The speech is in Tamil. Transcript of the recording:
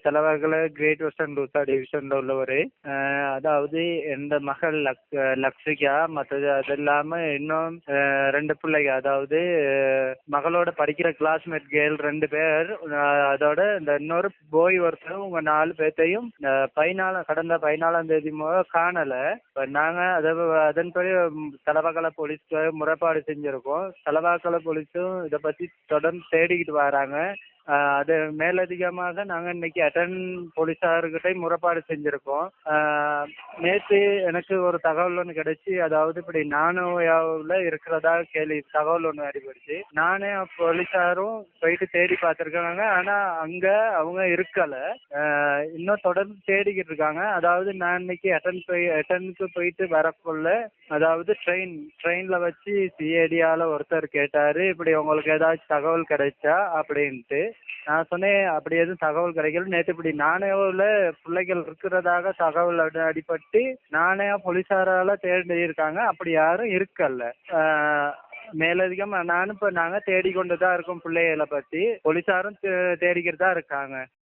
தலவாகல கிரேட் வெஸ்டர்ன் லூசா டிவிஷன்ல உள்ளவர். அதாவது எந்த மகள் லக் லக்ஷிகா மற்றது அது இல்லாமல் இன்னும் ரெண்டு பிள்ளைங்க அதாவது மகளோட படிக்கிற கிளாஸ்மேட் கேர்ள் ரெண்டு பேர். அதோட இந்த இன்னொரு போய் ஒருத்தரும் உங்கள் நாலு பேர்த்தையும் அஹ், பதினாலாம் கடந்த பதினாலாம் தேதி முதல் காணலை. இப்போ நாங்கள் அதை அதன்படி தலவாக்கலை போலீஸ்க்கு முறைப்பாடு செஞ்சுருக்கோம். தலவாக்கலை போலீஸும் இதை பற்றி தொடர்ந்து தேடிக்கிட்டு வராங்க. அது மேலதிகமாக நாங்கள் இன்னைக்கு அட்டன் போலீஸார்கிட்ட முறைப்பாடு செஞ்சுருக்கோம். நேற்று எனக்கு ஒரு தகவல் ஒன்று கிடைச்சி அதாவது இப்படி நானோயாவில் இருக்கிறதா கேள்வி தகவல் ஒன்று அடிபடுச்சு நானே போலீஸாரும் போயிட்டு தேடி பார்த்துருக்காங்க. ஆனால் அங்கே அவங்க இருக்கலை. இன்னும் தொடர்ந்து தேடிக்கிட்டு இருக்காங்க. அதாவது நான் இன்னைக்கு அட்டன் போய் அட்டனுக்கு போயிட்டு வரக்குள்ள அதாவது ட்ரெயின் ட்ரெயினில் வச்சு சிஏடியால் ஒருத்தர் கேட்டார். இப்படி உங்களுக்கு ஏதாச்சும் தகவல் கிடைச்சா அப்படின்ட்டு. நான் சொன்னேன் அப்படி எதுவும் தகவல் கிடைக்கல. நேற்று இப்படி நானேவில் பிள்ளைகள் இருக்கிறதாக தகவல் அடி- அடிபட்டு நானே போலீஸாரால தேடி இருக்காங்க. அப்படி யாரும் இருக்கல்ல ஆஹ் மேலதிகமாக நானும் இப்ப நாங்க தேடிக்கொண்டுதான் இருக்கோம் பிள்ளைகளை பத்தி. போலீஸாரும் தே- தேடிக்கிட்டு தான் இருக்காங்க.